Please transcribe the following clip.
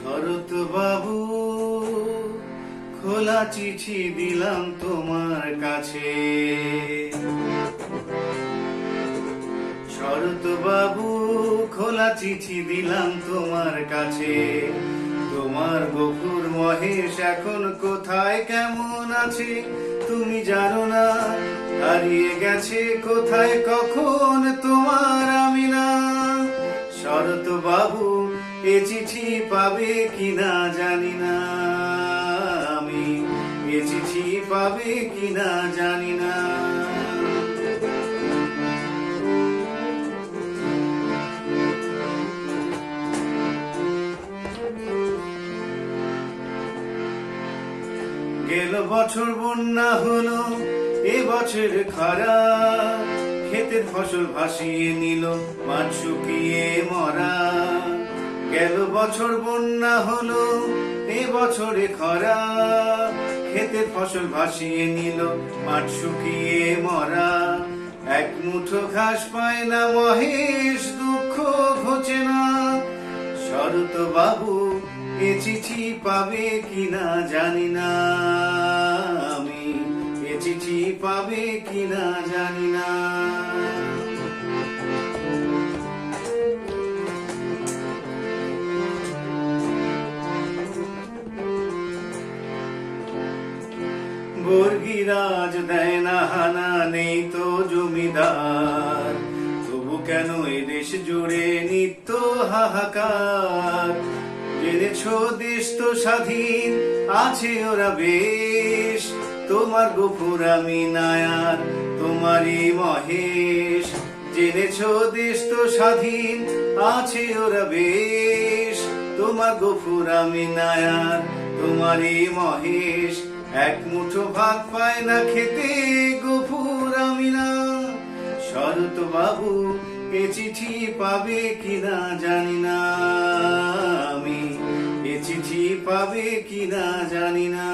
শরৎ বাবু খোলা চিঠি দিলাম তোমার কাছে। শরৎ বাবু খোলা চিঠি দিলাম তোমার কাছে। তোমার গফুর মহেশ এখন কোথায়, কেমন আছে? তুমি জানো না, হারিয়ে গেছে কোথায়, কখন তোমার আমি না শরৎ বাবু এ চিঠি পাবে কিনা জানি না আমি। এ চিঠি পাবে কিনা জানি না। গেল বছর, বন্যা হলো, এ বছর খরা ক্ষেতের ফসল ভাসিয়ে নিল, মাছ শুকিয়ে গেল বছর, বন্যা হলো, এ বছরে খরা। ক্ষেতের ফসল ভাসিয়ে নিল, মাঠ শুকিয়ে মরা। এক মুঠো ঘাস পায় না মহেশ, দুঃখ ঘোচে না। শরৎ বাবু এ চিঠি পাবে কিনা জানি না আমি। এ চিঠি পাবে কিনা জানি না। বর্গিরাজ দেয় না হানা, নেই তো জমিদার। তবু কেন এ দেশ জুড়ে নিত্য হাহাকার? জেনেছ দেশ তো স্বাধীন, আছে ওরা বেশ। তোমার গফুর আমি নায়ার, তোমারই মহেশ। জেনেছ দেশ তো স্বাধীন, আছে ওরা বেশ। তোমার গফুর আমি নায়ার, তোমারই মহেশ। এক মুঠো ভাত পায় না খেতে, গফুর আমি না শরৎ বাবু এ চিঠি পাবে কিনা জানি না আমি। এ চিঠি পাবে কিনা জানি না।